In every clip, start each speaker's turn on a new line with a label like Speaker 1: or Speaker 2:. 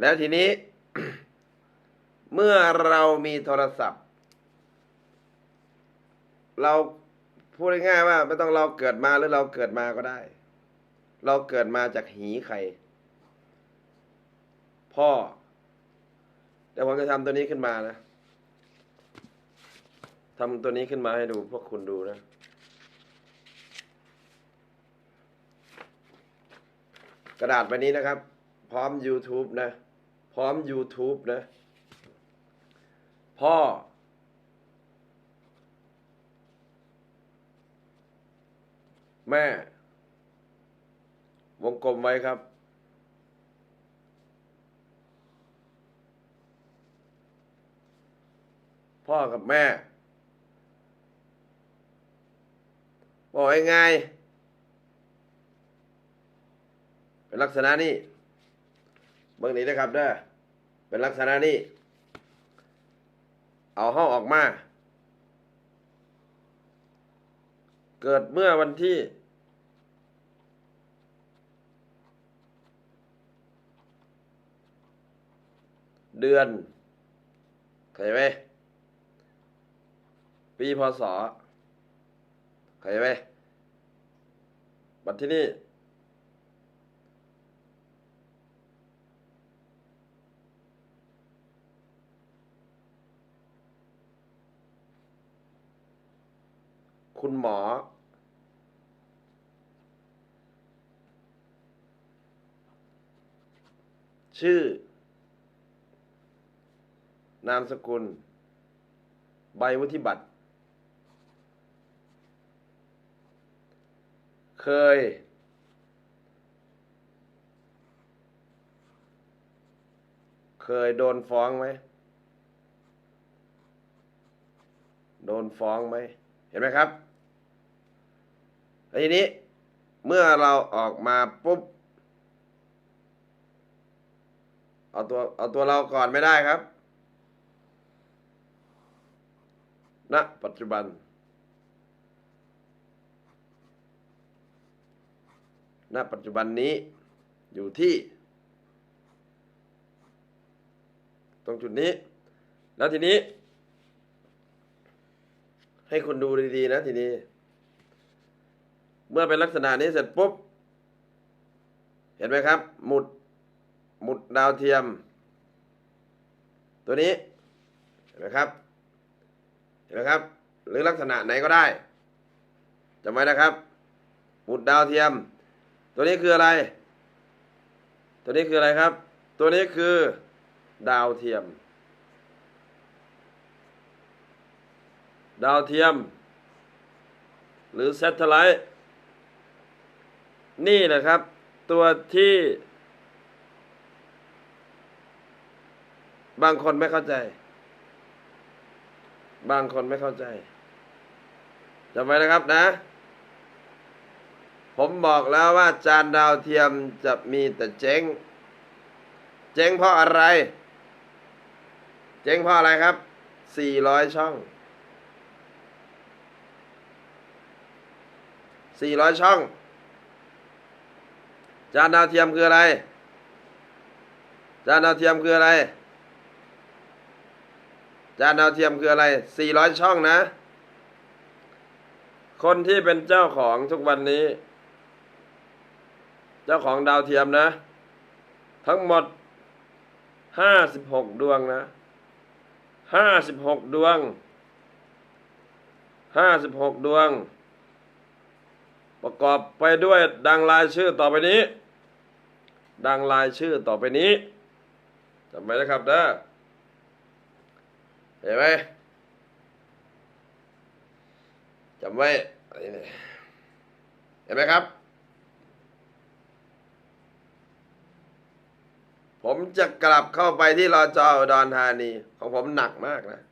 Speaker 1: แล้วทีนี้ เมื่อเรามีโทรศัพท์ เราพูดง่ายๆว่าไม่ต้องเราเกิดมาหรือเราเกิดมาก็ได้ เราเกิดมาจากหีใคร พ่อเดี๋ยวผมจะทำตัวนี้ขึ้นมานะทำตัวนี้ขึ้นมาให้ดูพวกคุณดูนะกระดาษใบนี้นะครับ พร้อม YouTube นะ พร้อม YouTube นะ พ่อ แม่ วงกลมไว้ครับ พ่อกับแม่บอกยังไงเป็นลักษณะนี้ เบื้องนี้นะครับเด้อเป็นลักษณะนี้ เอาห้องออกมา เกิดเมื่อวันที่เดือนเข้าใจไหมปีพศเข้าใจไหมบัดที่นี่ คุณหมอ ชื่อ นามสกุล ใบวุฒิบัตร เคย เคยโดนฟ้องไหมโดนฟ้องไหม เห็นไหมครับ แล้วทีนี้เมื่อเราออกมาปุ๊บ เอาตัวเอาตัวเราก่อนไม่ได้ครับณปัจจุบันณปัจจุบันนี้อยู่ที่ ตรงจุดนี้ แล้วทีนี้ ให้คุณดูดีๆนะทีนี้ เมื่อเป็นลักษณะนี้เสร็จปุ๊บ เห็นไหมครับ หมุด หมุดดาวเทียม ตัวนี้ เห็นไหมครับ เห็นไหมครับ หรือลักษณะไหนก็ได้จำไว้นะครับ หมุดดาวเทียม ตัวนี้คืออะไร ตัวนี้คืออะไรครับ ตัวนี้คือ ดาวเทียม ดาวเทียม หรือ Satellite นี่แหละครับ ตัวที่ บางคนไม่เข้าใจ บางคนไม่เข้าใจจำไว้นะครับนะ ผมบอกแล้วว่าจานดาวเทียมจะมีแต่เจ๊ง เจ๊งเพราะอะไร เจ๊งเพราะอะไรครับ 400 ช่อง 400 ช่อง จานดาวเทียมคืออะไร จานดาวเทียมคืออะไร จานดาวเทียมคืออะไร400ช่องนะ คนที่เป็นเจ้าของทุกวันนี้ เจ้าของดาวเทียมนะ ทั้งหมด56ดวงนะ56ดวง56ดวง ประกอบไปด้วยดังรายชื่อต่อไปนี้ ดังรายชื่อต่อไปนี้จำไว้นะครับเด้อเห็นไหมจำไว้เห็นไหมครับ ผมจะกลับเข้าไปที่รอจอดอุดรธานี ของผมหนักมากนะ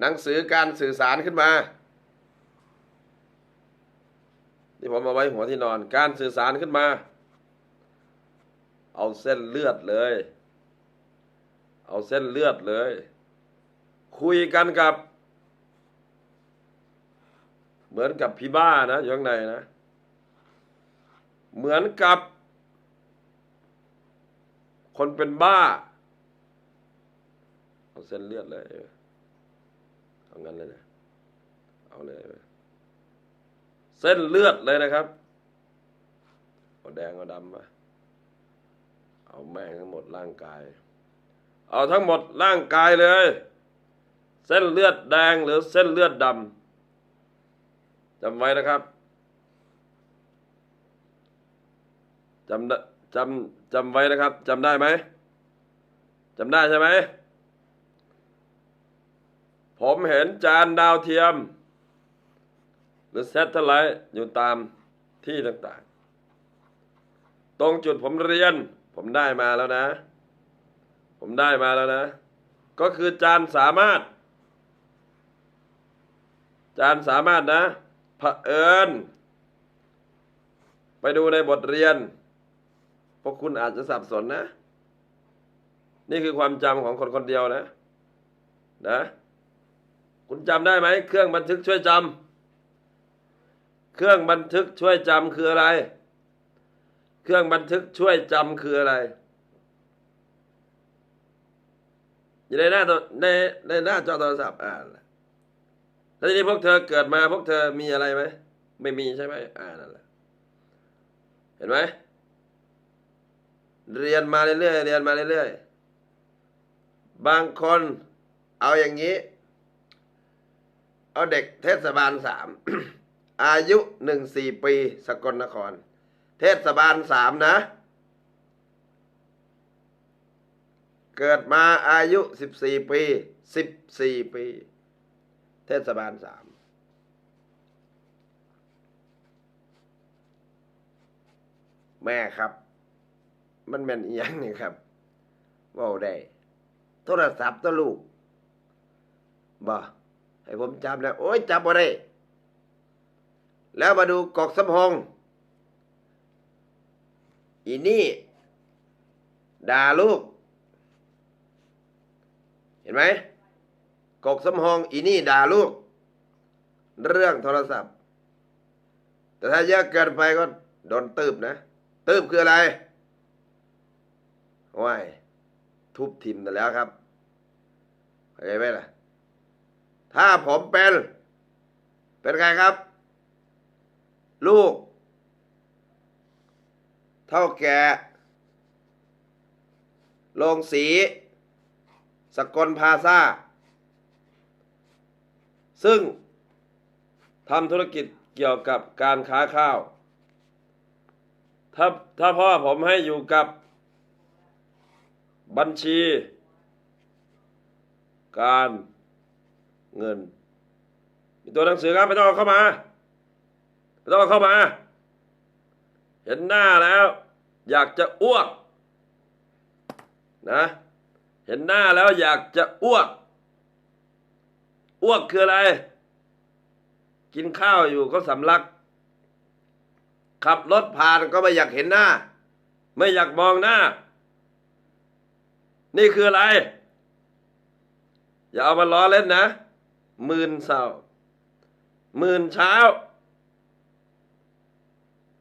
Speaker 1: หนังสือการสื่อสารขึ้นมา ที่ผมเอาไว้หัวที่นอน การสื่อสารขึ้นมา เอาเส้นเลือดเลย เอาเส้นเลือดเลย คุยกันกับ เหมือนกับพี่บ้านะอยู่ข้างในนะ เหมือนกับ คนเป็นบ้า เอาเส้นเลือดเลย เอางั้นเลยนะ เอาเลย เส้นเลือดเลยนะครับเอาแดงเอาดำมาเอาแม่งทั้งหมดร่างกาย เอาทั้งหมดร่างกายเลย เส้นเลือดแดงหรือเส้นเลือดดำจำไว้นะครับจำจำจำไว้นะครับจำได้ไหมจำได้ใช่ไหมผมเห็นจานดาวเทียม รือเซตเทไลท์อยู่ตามที่ต่างๆ ตรงจุดผมเรียน ผมได้มาแล้วนะ ผมได้มาแล้วนะ ก็คือจานสามารถ จานสามารถนะเผอิญ ไปดูในบทเรียน พวกคุณอาจจะสับสนนะ นี่คือความจำของคนคนเดียวนะ นะ คุณจำได้ไหม เครื่องบันทึกช่วยจำ เครื่องบันทึกช่วยจำคืออะไร เครื่องบันทึกช่วยจำคืออะไร อยู่ในหน้าในในหน้าจอโทรศัพท์อ่านแล้วทีนี้พวกเธอเกิดมาพวกเธอมีอะไรไหมไม่มีใช่ไหมอ่านั่นแหละเห็นไหมเรียนมาเรื่อยๆเรียนมาเรื่อยๆบางคนเอาอย่างนี้ เอาเด็กเทศบาลสาม อายุหนึ่งสี่ปี สกลนคร เทศบาลสามนะ เกิดมาอายุสิบสี่ปีสิบสี่ปี เทศบาลสามแม่ครับ มันแม่นอีหยังนี่ครับว่าได้ โทรศัพท์ตัวลูกบ่ให้ผมจำแล้ว โอ้ยจำบ่ได้ แล้วมาดูกอกสำพงอีนี่ ด่าลูก เห็นไหมกอกสำพงอีนี่ด่าลูก เรื่องโทรศัพท์ แต่ถ้าเยอะเกินไปก็โดนตืบนะ ตืบคืออะไรว้ายทุบทิมแต่แล้วครับเข้าใจไหมล่ะ ถ้าผมเป็น เป็นไงครับ ลูก เท่าแก่โรงสี สกลพาซาซึ่งทำธุรกิจเกี่ยวกับการค้าข้าว ถ้าถ้าพ่อผมให้อยู่กับบัญชี การเงิน มีตัวหนังสือครับไม่ต้องเอาเข้ามา ไม่ต้องเข้ามา เห็นหน้าแล้ว อยากจะอ้วกนะ เห็นหน้าแล้วอยากจะอ้วก อ้วกคืออะไร กินข้าวอยู่ก็สำลัก ขับรถผ่านก็ไม่อยากเห็นหน้า ไม่อยากมองหน้า นี่คืออะไร อย่าเอามาล้อเล่นนะ มื่นเศร้ามื่นเช้า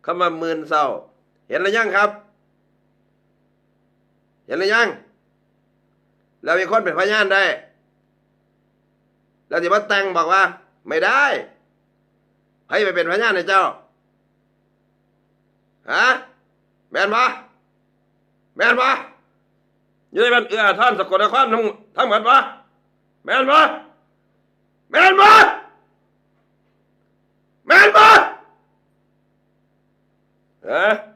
Speaker 1: คำว่าหมื่นเศร้า เห็นหรือยังครับ เห็นหรือยังแล้วมีคนเป็นพยานได้แล้วที่มาแต่งบอกว่า ไม่ได้ให้ไปเป็นพยานในเจ้าฮะแมนปะแมนปะอยู่ในบ้านเอื้อท่านสกลนครทั้งทั้งหมดปะแมนปะแมนปะ Huh?